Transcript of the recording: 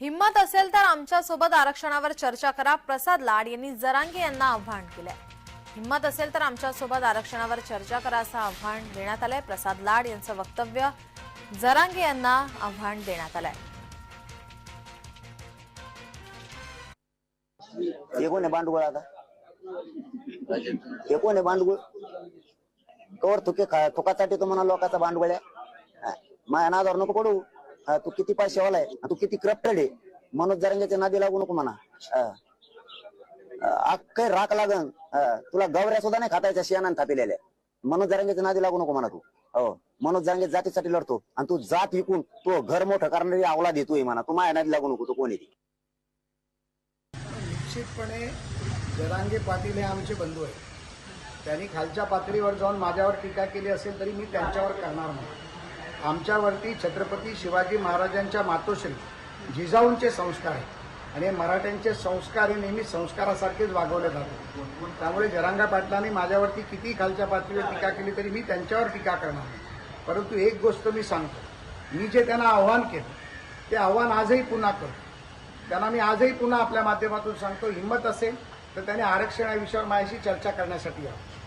हिंमत असेल तर आमच्यासोबत आरक्षणावर चर्चा करा. प्रसाद लाड यांनी जरांगे यांना आव्हान केलंय. हिंमत असेल तर आमच्यासोबत आरक्षणावर चर्चा करा असं आव्हान देण्यात आलंय. प्रसाद लाड यांचं वक्तव्य जरांगे यांना आव्हान देण्यात आलंय. हे कोण आहे भांडवळ आता? हे कोण आहे भांडवळ कवर तुके थुकासाठी तुकासाठी तो लोकांचा भांडवळ आहे. माझ्या नादावर नको पडू. हा, तू किती पैसे आहे? तू किती करप्टेड आहे? मनोज जरंगेच्या नादी लागू नको म्हणा. हा. अख्खे राख लागन. तुला गवऱ्या सुद्धा नाही खातायच्या शियानान थापिलेल्या. मनोज जरंग्याच्या नादी लागू नको म्हणा तू. हो मनोज जरंगे जातीसाठी लढतो आणि तू जात विकून तो घर मोठं करणारी आवला देतोय म्हणा. तू माझ्या नादी लागू नको तू कोणी निश्चितपणे जरांगे पाटील हे आमचे बंधू आहेत. त्यांनी खालच्या पातळीवर जाऊन माझ्यावर टीका केली असेल तरी मी त्यांच्यावर करणार नाही. आमच्यावरती छत्रपती शिवाजी महाराजांच्या मातोश्री जिजाऊंचे संस्कार आहेत. आणि हे मराठ्यांचे संस्कार हे नेहमी संस्कारासारखेच वागवले जातात. त्यामुळे जरांगा पाटलांनी माझ्यावरती किती खालच्या पातळीवर टीका केली तरी मी त्यांच्यावर टीका करणार नाही. परंतु एक गोष्ट मी सांगतो. मी जे त्यांना आव्हान केलं ते आव्हान आजही पुन्हा करतो. त्यांना मी आजही पुन्हा आपल्या माध्यमातून सांगतो हिंमत असेल तर त्याने आरक्षण या विषयावर माझ्याशी चर्चा करण्यासाठी यावं